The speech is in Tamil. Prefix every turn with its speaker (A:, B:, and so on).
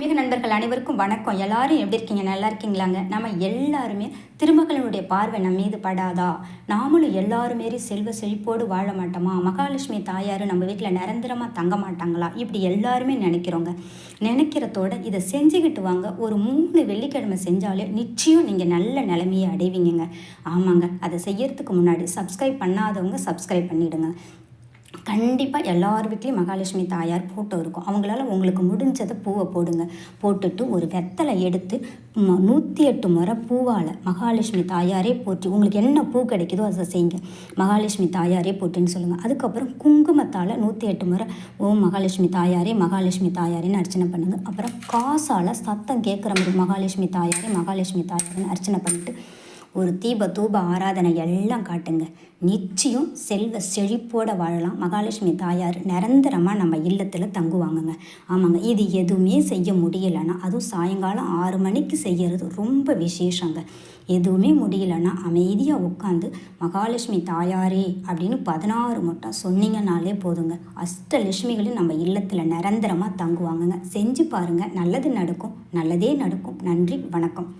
A: மிக நண்பர்கள் அனைவருக்கும் வணக்கம் எல்லாரும் எப்படி இருக்கீங்க நல்லா இருக்கீங்களாங்க நம்ம எல்லாருமே திருமகளினுடைய பார்வை நம்ம மீது படாதா நாமளும் எல்லாருமேரி செல்வ செழிப்போடு வாழ மாட்டோமா மகாலட்சுமி தாயாரும் நம்ம வீட்டில் நிரந்தரமாக தங்க மாட்டாங்களா இப்படி எல்லாருமே நினைக்கிறோங்க நினைக்கிறதோட இதை செஞ்சுக்கிட்டு வாங்க ஒரு மூணு வெள்ளிக்கிழமை செஞ்சாலே நிச்சயம் நீங்கள் நல்ல நிலைமையை அடைவீங்க ஆமாங்க அதை செய்யறதுக்கு முன்னாடி சப்ஸ்கிரைப் பண்ணாதவங்க சப்ஸ்கிரைப் பண்ணிவிடுங்க கண்டிப்பாக எல்லார் வீட்லேயும் மகாலட்சுமி தாயார் ஃபோட்டோ இருக்கும் அவங்களால உங்களுக்கு முடிஞ்சதை பூவை போடுங்க போட்டுட்டு ஒரு வெத்தலை எடுத்து நூற்றி எட்டு முறை பூவால் மகாலட்சுமி தாயாரே போட்டு உங்களுக்கு என்ன பூ கிடைக்குதோ அதை செய்யுங்க மகாலட்சுமி தாயாரே போட்டுன்னு சொல்லுங்கள் அதுக்கப்புறம் குங்குமத்தால் நூற்றி எட்டு முறை ஓம் மகாலட்சுமி தாயாரே மகாலட்சுமி தாயாரேன்னு அர்ச்சனை பண்ணுங்கள் அப்புறம் காசால் சத்தம் கேட்குற மாதிரி மகாலட்சுமி தாயாரே மகாலட்சுமி தாயாரேன்னு அர்ச்சனை பண்ணிட்டு ஒரு தீப தூப ஆராதனை எல்லாம் காட்டுங்க நிச்சயம் செல்வ செழிப்போடு வாழலாம் மகாலட்சுமி தாயார் நிரந்தரமாக நம்ம இல்லத்தில் தங்குவாங்கங்க ஆமாங்க இது எதுவுமே செய்ய முடியலைன்னா அதுவும் சாயங்காலம் ஆறு மணிக்கு செய்கிறது ரொம்ப விசேஷங்க எதுவுமே முடியலன்னா அமைதியாக உட்காந்து மகாலட்சுமி தாயாரே அப்படின்னு பதினாறு மட்டும் சொன்னீங்கனாலே போதுங்க அஷ்டலட்சுமிகளும் நம்ம இல்லத்தில் நிரந்தரமாக தங்குவாங்கங்க செஞ்சு பாருங்கள் நல்லது நடக்கும் நல்லதே நடக்கும் நன்றி வணக்கம்